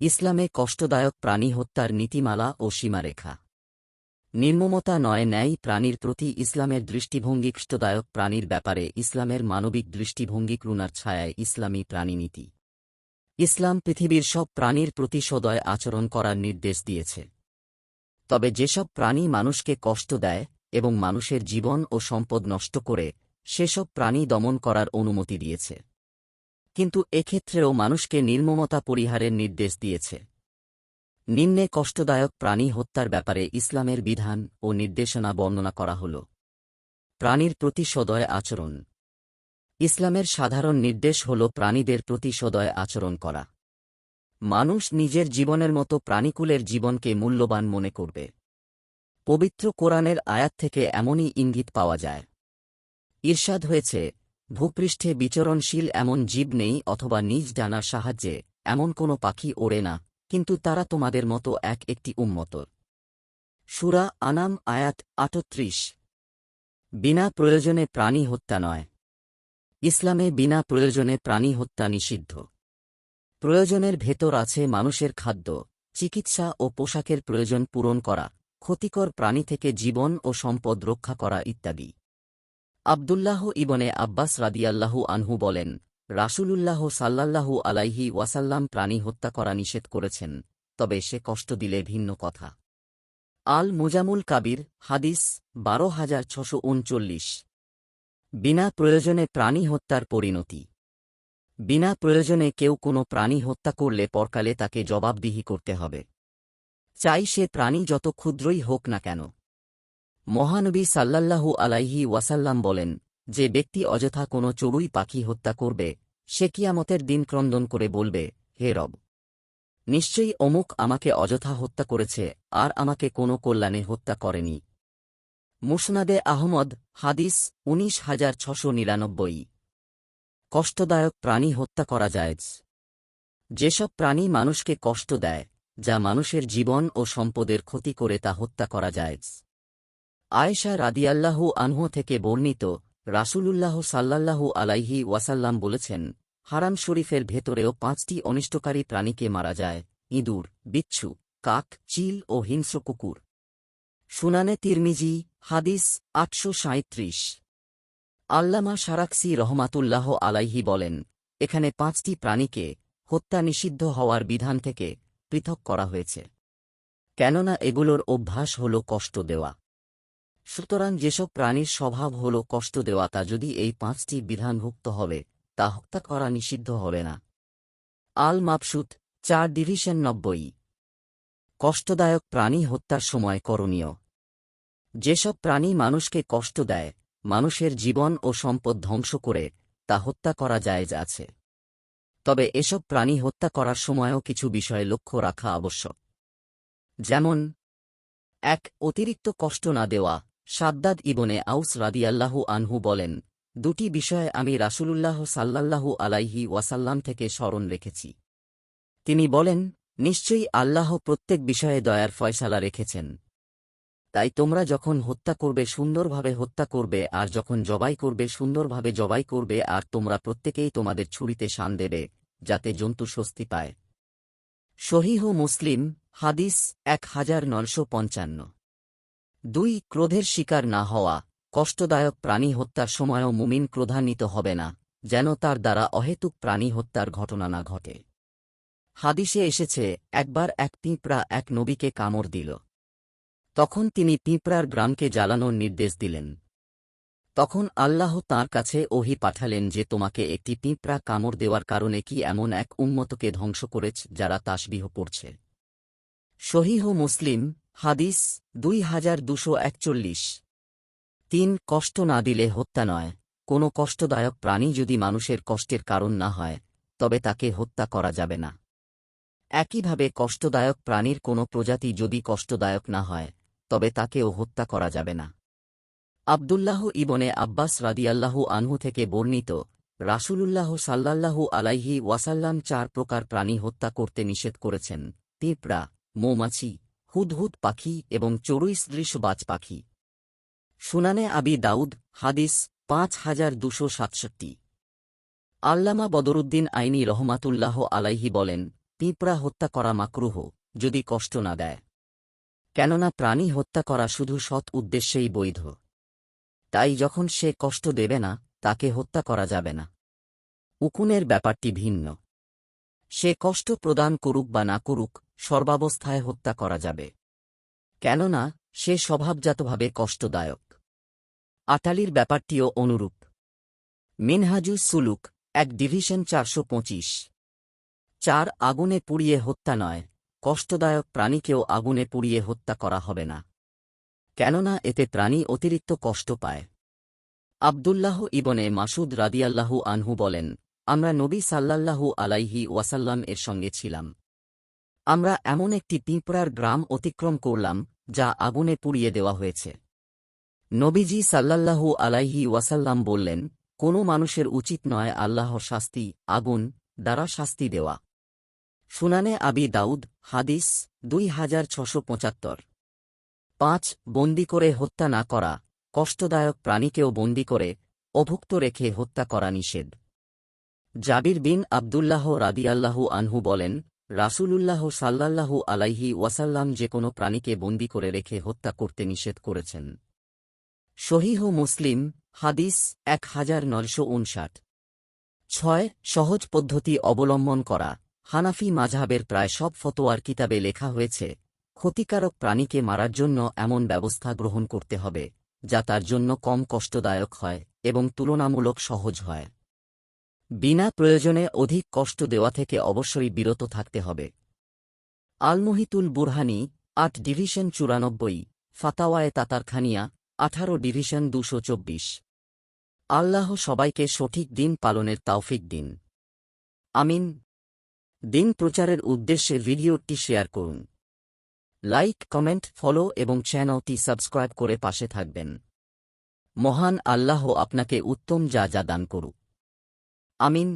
ইসলামে কষ্টদায়ক প্রাণী হত্যার নীতিমালা ও সীমারেখা। নির্মমতা নয় ন্যায় প্রাণীর প্রতি ইসলামের দৃষ্টিভঙ্গি কষ্টদায়ক প্রাণীর ব্যাপারে ইসলামের মানবিক দৃষ্টিভঙ্গি ক্রুনার ছায়ায় ইসলামী প্রাণীনীতি। ইসলাম পৃথিবীর সব প্রাণীর প্রতি সদয় আচরণ করার নির্দেশ দিয়েছে। তবে যেসব প্রাণী মানুষকে কষ্ট দেয় এবং মানুষের জীবন ও সম্পদ নষ্ট করে, সেসব প্রাণী দমন করার অনুমতি দিয়েছে। কিন্তু এক্ষেত্রেও মানুষকে নির্মমতা পরিহারের নির্দেশ দিয়েছে। নিম্নে কষ্টদায়ক প্রাণী হত্যার ব্যাপারে ইসলামের বিধান ও নির্দেশনা বর্ণনা করা হল। প্রাণীর প্রতি সদয় আচরণ। ইসলামের সাধারণ নির্দেশ হল প্রাণীদের প্রতি সদয় আচরণ করা। মানুষ নিজের জীবনের মতো প্রাণীকুলের জীবনকে মূল্যবান মনে করবে। পবিত্র কোরআনের আয়াত থেকে এমনই ইঙ্গিত পাওয়া যায়। ঈর্ষাদ হয়েছে ভূপৃষ্ঠে বিচরণশীল এমন জীব নেই অথবা নিজ ডানার সাহায্যে, এমন কোনো পাখি ওড়ে না, কিন্তু তারা তোমাদের মতো এক একটি উম্মতর সুরা আনাম, আয়াত আটত্রিশ। বিনা প্রয়োজনে প্রাণী হত্যা নয়। ইসলামে বিনা প্রয়োজনে প্রাণী হত্যা নিষিদ্ধ। প্রয়োজনের ভেতর আছে মানুষের খাদ্য, চিকিৎসা ও পোশাকের প্রয়োজন পূরণ করা, ক্ষতিকর প্রাণী থেকে জীবন ও সম্পদ রক্ষা করা ইত্যাদি। আবদুল্লাহ ইবনে আব্বাস রাদিয়াল্লাহু আনহু বলেন, রাসূলুল্লাহ সাল্লাল্লাহু আলাইহি ওয়াসাল্লাম প্রাণী হত্যা করা নিষেধ করেছেন, তবে সে কষ্ট দিলে ভিন্ন কথা। আল মুজামুল কাবির, হাদিস বারো হাজার ছশো উনচল্লিশ। বিনা প্রয়োজনে প্রাণী হত্যার পরিণতি। বিনা প্রয়োজনে কেউ কোনো প্রাণী হত্যা করলে পরকালে তাকে জবাবদিহি করতে হবে। চাই সে প্রাণী যত ক্ষুদ্রই হোক না কেন। মহানবী সাল্লাল্লাহু আলাইহি ওয়াসাল্লাম বলেন, যে ব্যক্তি অযথা কোনো চড়ুই পাখি হত্যা করবে, সে কিয়ামতের দিন ক্রন্দন করে বলবে, হে রব, নিশ্চয়ই অমুক আমাকে অযথা হত্যা করেছে, আর আমাকে কোনো কল্যাণে হত্যা করেনি। মুসনাদে আহমদ, হাদিস উনিশ হাজার ছশো নিরানব্বই। কষ্টদায়ক প্রাণী হত্যা করা যায় যেসব প্রাণী মানুষকে কষ্ট দেয়, যা মানুষের জীবন ও সম্পদের ক্ষতি করে তা হত্যা করা যায় আয়েশা রাদিয়াল্লাহু আনহু থেকে বর্ণিত রাসূলুল্লাহ সাল্লাল্লাহু আলাইহি ওয়াসাল্লাম বলেছেন, হারাম শরীফের ভেতরেও পাঁচটি অনিষ্টকারী প্রাণীকে মারা যায়, ইঁদুর, বিচ্ছু, কাক, চিল ও হিংস্র কুকুর। সুনানে তিরমিজি, হাদিস আটশো সাঁত্রিশ আল্লামা সারাক্সি রহমাতুল্লাহ আলাইহি বলেন, এখানে পাঁচটি প্রাণীকে হত্যা নিষিদ্ধ হওয়ার বিধান থেকে পৃথক করা হয়েছে। কেননা এগুলোর অভ্যাস হল কষ্ট দেওয়া। সুতরাং যেসব প্রাণীর স্বভাব হল কষ্ট দেওয়া, তা যদি এই পাঁচটি বিধানভুক্ত হবে, তা হত্যা করা নিষিদ্ধ হবে না। আল মাপসুত চার ডিভিশন নব্বই। কষ্টদায়ক প্রাণী হত্যার সময় করণীয়। যেসব প্রাণী মানুষকে কষ্ট দেয়, মানুষের জীবন ও সম্পদ ধ্বংস করে, তা হত্যা করা জায়েজ আছে। তবে এসব প্রাণী হত্যা করার সময়ও কিছু বিষয়ে লক্ষ্য রাখা আবশ্যক। যেমন, এক, অতিরিক্ত কষ্ট না দেওয়া। সাদ্দাদ ইবনে আউস রাদিয়াল্লাহু আনহু বলেন, দুটি বিষয়ে আমি রাসূলুল্লাহ সাল্লাল্লাহু আলাইহি ওয়াসাল্লাম থেকে স্মরণ রেখেছি। তিনি বলেন, নিশ্চয়ই আল্লাহ প্রত্যেক বিষয়ে দয়ার ফয়সালা রেখেছেন। তাই তোমরা যখন হত্যা করবে সুন্দরভাবে হত্যা করবে, আর যখন জবাই করবে সুন্দরভাবে জবাই করবে, আর তোমরা প্রত্যেকেই তোমাদের ছুরিতে শান দেবে, যাতে জন্তু স্বস্তি পায়। শহীহ মুসলিম, হাদিস এক হাজার নয়শো পঞ্চান্ন। দুই, ক্রোধের শিকার না হওয়া, কষ্টদায়ক প্রাণী হত্যার সময়ও মুমিন ক্রোধান্বিত হবে না, যেন তার দ্বারা অহেতুক প্রাণী হত্যার ঘটনা না ঘটে। হাদিসে এসেছে, একবার এক পিঁপড়া এক নবীকে কামড় দিল। তখন তিনি পিঁপড়ার গ্রামকে জ্বালানোর নির্দেশ দিলেন। তখন আল্লাহ তাঁর কাছে ওহি পাঠালেন যে তোমাকে একটি পিঁপড়া কামড় দেওয়ার কারণে কি এমন এক উন্মতকে ধ্বংস করেছ যারা তাসবিহ পড়ছে। শহীহ মুসলিম হাদিস দুই হাজার দুশো একচল্লিশ। তিন, কষ্ট না দিলে হত্যা নয়। কোনো কষ্টদায়ক প্রাণী যদি মানুষের কষ্টের কারণ না হয়, তবে তাকে হত্যা করা যাবে না। একইভাবে কষ্টদায়ক প্রাণীর কোনো প্রজাতি যদি কষ্টদায়ক না হয়, তবে তাকেও হত্যা করা যাবে না। আবদুল্লাহ ইবনে আব্বাস রাদিয়াল্লাহু আনহু থেকে বর্ণিত, রাসূলুল্লাহ সাল্লাল্লাহু আলাইহি ওয়াসাল্লাম চার প্রকার প্রাণী হত্যা করতে নিষেধ করেছেন। পিঁপড়া মৌমাছি হুদহুদ পাখি এবং চড়ুই সদৃশ বাজ পাখি। সুনানে আবি দাউদ, হাদিস পাঁচ হাজার দুশো সাতষট্টি। আল্লামা বদরুদ্দিন আইনি রহমাতুল্লাহ আলাইহি বলেন, পিঁপড়া হত্যা করা মাকরুহ, যদি কষ্ট না দেয়। কেননা প্রাণী হত্যা করা শুধু সৎ উদ্দেশ্যেই বৈধ। তাই যখন সে কষ্ট দেবে না, তাকে হত্যা করা যাবে না। উকুনের ব্যাপারটি ভিন্ন। সে কষ্ট প্রদান করুক বা না করুক সর্বাবস্থায় হত্যা করা যাবে। কেননা, সে স্বভাবজাতভাবে কষ্টদায়ক। আটালির ব্যাপারটিও অনুরূপ। মিনহাজু সুলুক, এক ডিভিশন চারশো পঁচিশ। চার আগুনে পুড়িয়ে হত্যা নয়, কষ্টদায়ক প্রাণীকেও আগুনে পুড়িয়ে হত্যা করা হবে না। কেননা, এতে প্রাণী অতিরিক্ত কষ্ট পায়। আবদুল্লাহ ইবনে মাসুদ রাদিয়াল্লাহু আনহু বলেন, আমরা নবী সাল্লাল্লাহু আলাইহি ওয়াসাল্লাম এর সঙ্গে ছিলাম। আমরা এমন একটি পিঁপড়ার গ্রাম অতিক্রম করলাম, যা আগুনে পুড়িয়ে দেওয়া হয়েছে। নবীজি সাল্লাল্লাহু আলাইহি ওয়াসাল্লাম বললেন, কোনো মানুষের উচিত নয় আল্লাহর শাস্তি, আগুন দ্বারা শাস্তি দেওয়া। সুনানে আবি দাউদ, হাদিস দুই হাজার ছশো পঁচাত্তর। পাঁচ, বন্দি করে হত্যা না করা, কষ্টদায়ক প্রাণীকেও বন্দি করে, অভুক্ত রেখে হত্যা করা নিষেধ। জাবির বিন আবদুল্লাহ রাদিয়াল্লাহু আনহু বলেন রাসূলুল্লাহ সাল্লাল্লাহু আলাইহি ওয়াসাল্লাম যে কোনো প্রাণীকে বন্দি করে রেখে হত্যা করতে নিষেধ করেছেন। শহীহ মুসলিম, হাদিস এক হাজার নয়শো উনষাট ছয়, সহজ পদ্ধতি অবলম্বন করা। হানাফি মাঝহাবের প্রায় সব ফতোয়ার কিতাবে লেখা হয়েছে, ক্ষতিকারক প্রাণীকে মারার জন্য এমন ব্যবস্থা গ্রহণ করতে হবে, যা তার জন্য কম কষ্টদায়ক হয় এবং তুলনামূলক সহজ হয়। বিনা প্রয়োজনে অধিক কষ্ট দেওয়া থেকে অবশ্যই বিরত থাকতে হবে। আলমহিতুল বুরহানি, আট ডিভিশন চুরানব্বই, ফাতাওয়ায়ে তাতারখানিয়া, আঠারো ডিভিশন দুশো চব্বিশ। আল্লাহ সবাইকে সঠিক দিন পালনের তাওফিক দিন। আমিন। দিন প্রচারের উদ্দেশ্যে ভিডিওটি শেয়ার করুন। লাইক, কমেন্ট, ফলো এবং চ্যানেলটি সাবস্ক্রাইব করে পাশে থাকবেন। মহান আল্লাহ আপনাকে উত্তম যা যা দান করুক। আমিন